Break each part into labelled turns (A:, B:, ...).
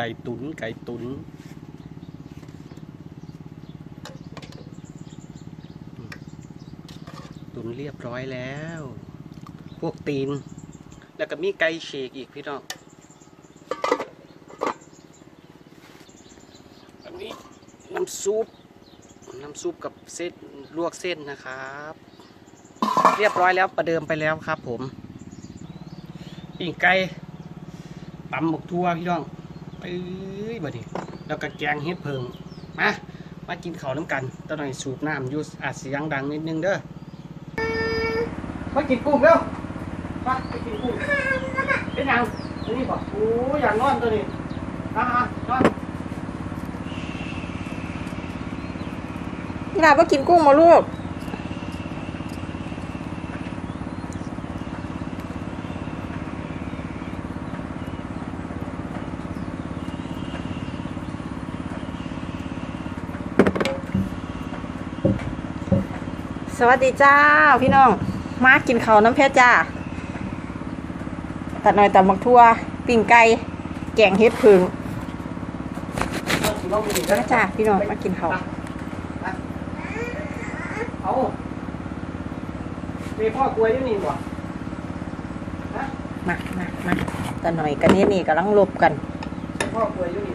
A: ไก่ตุนไก่ตุนตุนเรียบร้อยแล้ว พวกตีน แล้วก็มีไก่ฉีกอีกพี่น้องอันนี้น้ำซุปน้ำซุปกับเส้นลวกเส้นนะครับ เรียบร้อยแล้วประเดิมไปแล้วครับผม ปิ้งไก่ตำหมกทั่วพี่น้อง อ้ยบัดนี้แล้วก็แกงเฮ็ดเพิงมามากินข้าวน้ำกันตอนน่อยสูบน้ำอยูอาจเสียงดังนิดนึงเด้อมากินกุ้งเร็วมาไปกินกุ้งเป็นยังนนี้บอกโอ้ยอย่างนอนตัวนี้อะนอน
B: นี่ลาบ่กินกุ้งมาลูก สวัสดีจ้าพี่น้อง มากินข้าวน้ำเพชรจ้า ตัดหน่อยตัดหมักทั่วปิ้งไก่แกงเฮ็ดผึ่งมาจ้าพี่น้องมากินข้าว
A: เอามีพ่อกล้วยอยู่นี่บ่ฮะ
B: มามามาตัดหน่อยกันนี่นี่กำลังลบกัน
A: พ่อกล้วยอยู่นี่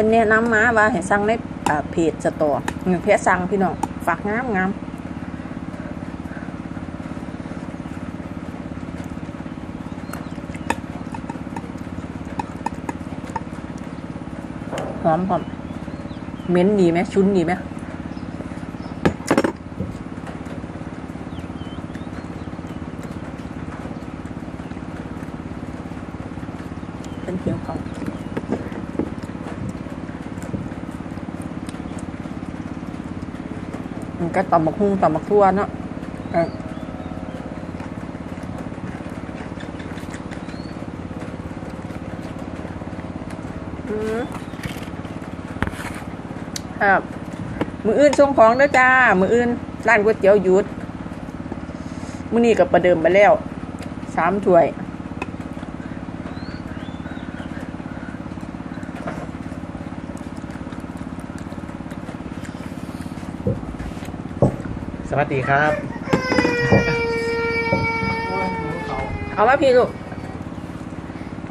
B: พิ่
A: น
B: แนะนำมาว่าให้สั่งในเพจสตอเงินเพจสั่งพี่น้องฝากงามงามหอมหอมเหม็นดีไหมชุนดีไหมเป็นเพียงเขามั ก็ตำบักหุ่งตำบักทั่วเนาะเอออืมครับมืออื่นส่งของเด้อจ้า มืออื่นร้านก๋วยเตี๋ยวหยุด มื้อนี้ก็ประเดิมไปแล้วสามถ้วย
A: วัสดีครับ
B: เอามาพี่ลูก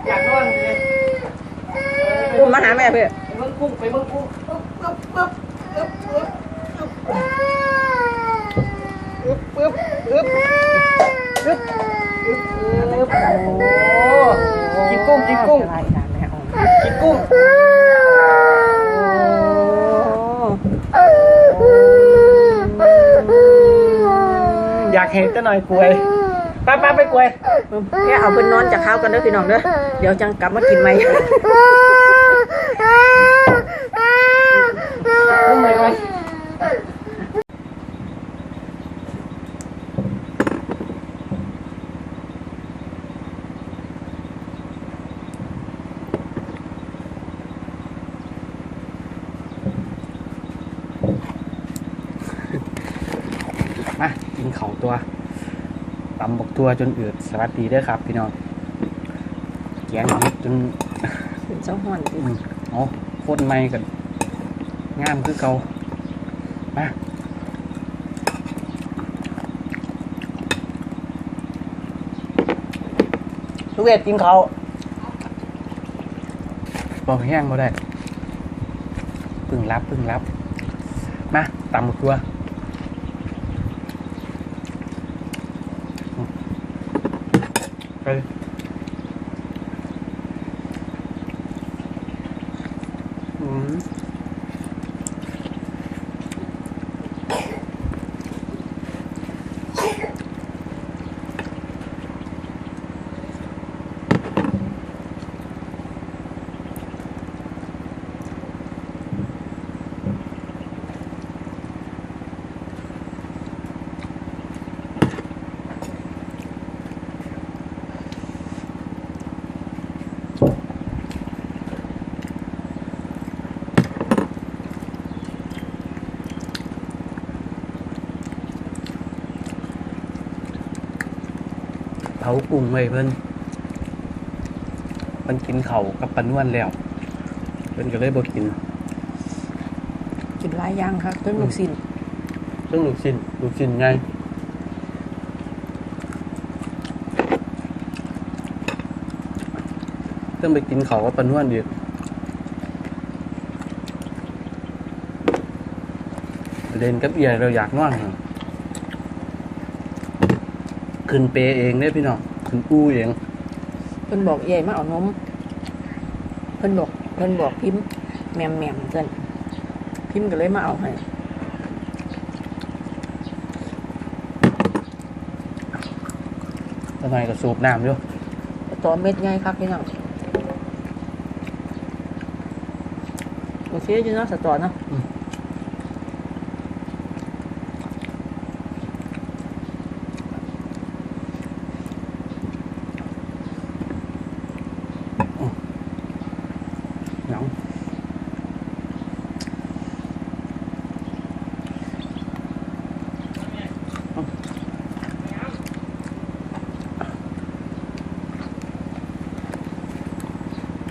A: อยากนอนเลย
B: อุ้มมาหาแม่พี่
A: ไปเบิ่งกุ้งไปเบิ่งกุ้ง หน่อยกล้วยป้าป้าไปกล้วย
B: แค่เอาเพิ่นนอนจากข้าวกันเด้อพี่น้องเด้อเดี๋ยวจังกลับมากินใหม่
A: กุ้งเลยไหมมากินเขาตัวตำบกตั วจนเอือดสวัสดีเด้อครับ พี่น้องแกงเห็ดจน
B: เป็นเจ้าห่อนดิ
A: อืมโอ้โคตรไม่กันงามคือเก่ามาลูกเวทกินเขาวบอกแห้งบ่ได้พึ่งรับพึ่งรับ มาตำหมกตัว Mm-hmm. ากุ้งไว้เพิ่นมันกินเขาวกับปลานวลแล้ว เพิ่นก็เลยบ่กิน
B: กินหลายอย่างครับต้นลูกศิล
A: ซึ่งลูกชิ้นลูกชิ้นไงต้องไปกินเขาวกับปลานวลอีกเล่นกับเอียเราอยากนอนครับ ขึ้นเปเองเนี่ยพี่น้องขึ้นอู้เอง
B: เพิ่นบอกใหญ่มาเอานมเพิ่นบอกเพิ่นบอกพิมพ์แหมมแหมมเกินพิมพ์ก็เลยมาเอาให้
A: ทำไมก็สูบน้ำอยู่
B: ตัวเม็ดใหญ่ครับพี่น้องโอเคอยู่เนาะสตอเนาะ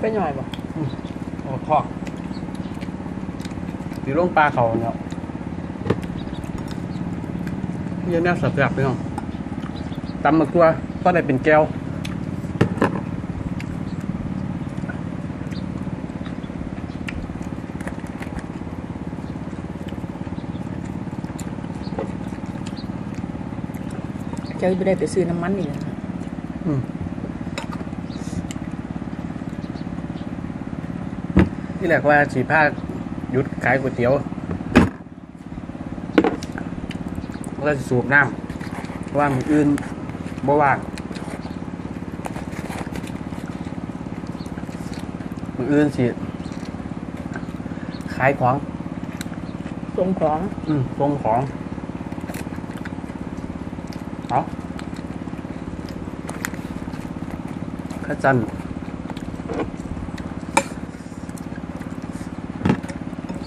B: ไปหน่อยบ่
A: โอ้ทอดตีลงปลาเขาเนาะเยอะแน่สับแบบพี่น้องตำมะกรัวก็ได้เป็นแก้ว
B: เจ้าจะได้ไปซื้อน้ำมันอีกนะ
A: อืม ที่แรกว่าสีผ้าหยุดขายก๋วยเตี๋ยวแล้วก็สิสูบน้ำเพราะว่ามืออื่นบ่ว่างมืออื่นสิขายของ
B: ส่งของ
A: อืมส่งของเอาข้าจัน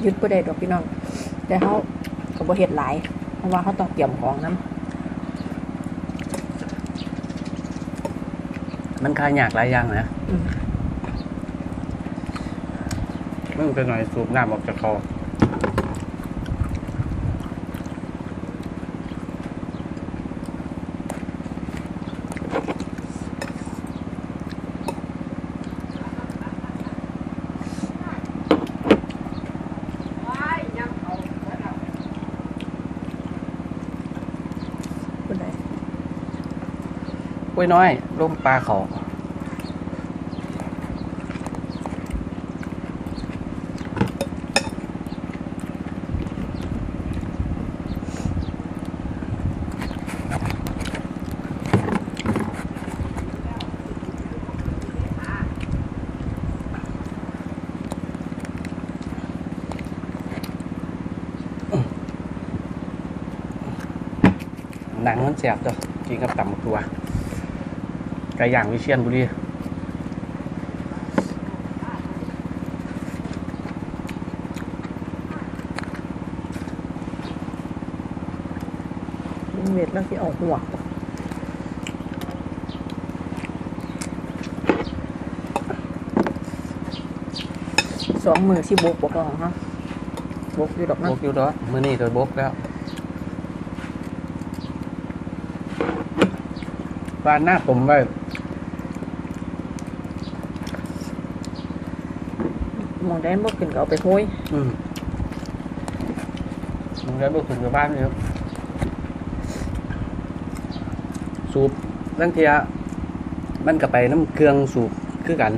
B: ยึดบ่ได้ดอกพี่น้อง แต่เขาก็บ่เฮ็ดหลาย เพราะว่าเขาต้องเตรียมของนํ
A: มันคลายยากหลายอย่างนะ
B: อืม
A: มึงไปหน่อยสูบน้ำออกจากคอ ล้วยน้อยร่มปลาเขาหนังมันแสบจ้ะกินกับตำตัว ไก่ย่างวิเชียนบุรี
B: ลุงเวทแล้วสิเอาหัวสองมือสิบกบ่พอฮะบกอยู่ดอก
A: บ
B: เนาะ
A: กอยู่แล้วมื่อนี้ก็บกแล้วบ้านหน้าผมไว้
B: มองแดนบ่ขึ้นก็เอาไปโห้ย
A: อืมมึงได้บุกถึงกับบ้านนี่ครับสูบตั้งเทียมันก็ไปน้ำเครื่องสูบคือกัน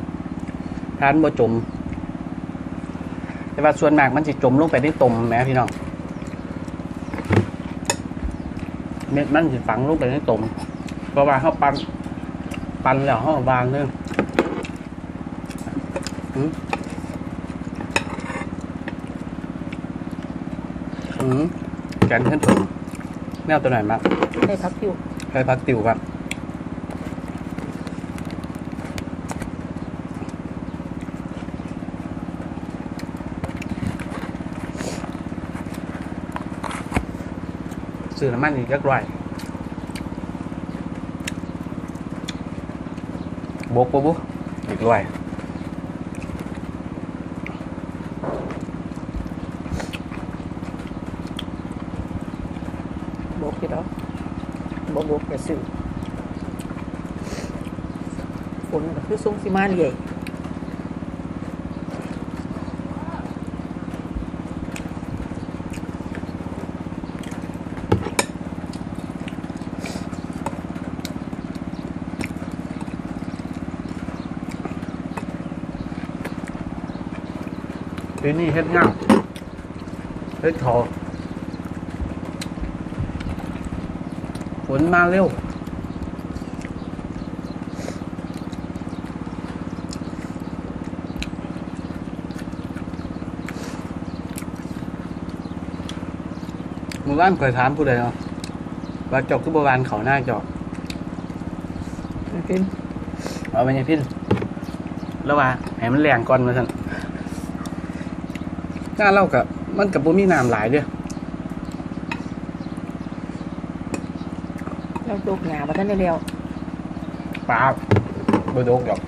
A: ทานบ่จม แต่ว่าส่วนมากมันสิจมลงไปในตมแหมพี่น้องเม็ดมันสิฝังลงไปในตมเพราะว่าเขาปันปันแล้วเขาเอาวางเนี่อ อืมแกนขึ้นถุงแนวตัวไหนมาก
B: ให้พักอยู่
A: ใครพักติวครับซื้อน้ำมันอีกจักร้อยบกปะบุอีกด้วย
B: บกอยู่แล้วบกบกระสือฝนคือทรงสิมาเรื่อย
A: ทีนี่เฮ็ดง่ายเฮ็ดทอ นมาเร็ว เมื่อวานเคยถามผู้ใดเนาะว่าเจอกคือบวานเขาหน้าเจอก
B: มันเป็น
A: เอาไปยังพินแล้วว่าให้มันแรงก่อนมาสั่นหน้าเล่ากับมันกับบ่มีน้ำหลายเด้อ
B: เราตกหงามาท่านเด้แล้ว
A: ปลาบ่โดกดอก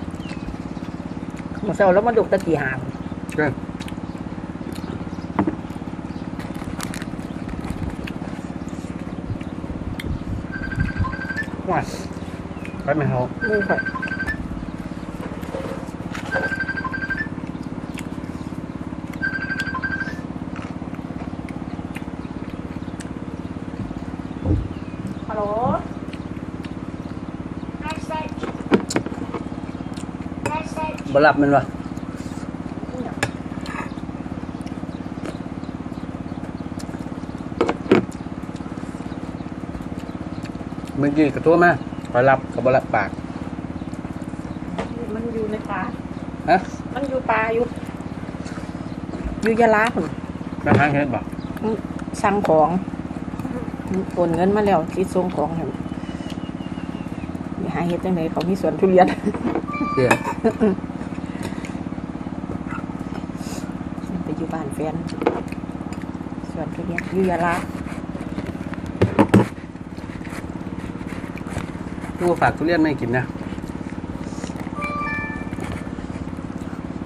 B: เมื่อเช้าแล้วมาดกตะกี้หาม
A: เกินว่าไปไหมเขา
B: มือข่อย
A: บ่หลับมันวะเมื่อกี้กระตัวมาไปรับกับ่รับปาก
B: มันอยู่ในป่า
A: ฮะ
B: มันอยู่ป่าอยู่อยู่ยะลาพุ่น
A: แม่ทางเฮ็ดบ่
B: สั่งของโอนเงินมาแล้วที่ส่งของให้หาเฮ็ดจังไดเขามีสวนทุเรียน
A: เดี๋ยว
B: ไป อยู่บ้านแฟนสวนทุเรียนอยู่ยะลา
A: ลูกฝากทุเรียนไม่กินนะ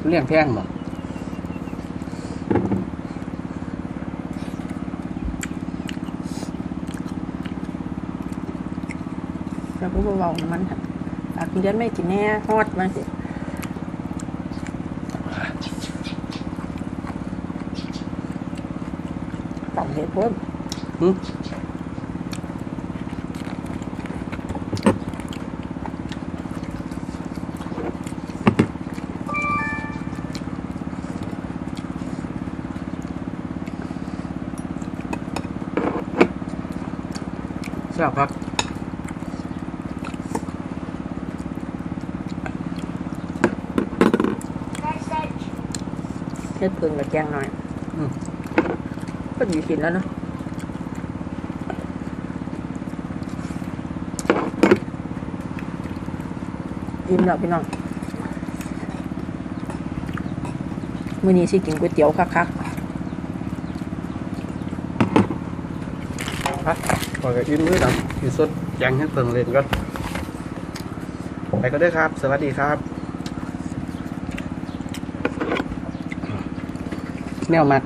A: ทุเรียนแพงบ่
B: แล้วก็บ่เว้าน้ำมันค่ะฝากทุเรียนไม่กินแน่ฮอดมาสิต้อง เฮ็ดเพิ่ม
A: หึแซ่บครับ
B: เฮ็ดเพิ่งกับแกงหน่อย
A: อืม
B: ก็อยู่กินแล้วเนาะอิ่มแล้วพี่น้องมื้อนี้สิกินก๋วยเตี๋ยวคัก
A: ครับขอกับอิ่มมือดำอีสดแจงให้เพิ่งเล่นก่อนไปก็ได้ครับ สวัสดีครับ แนวมัก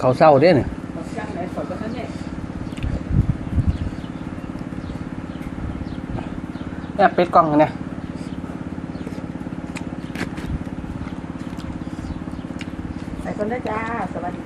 A: เขาเศร้าเด้เนี่ยเนี่ยเป็ดกล้องเนี่ย
B: ไปคนเด้จ้า สวัสดี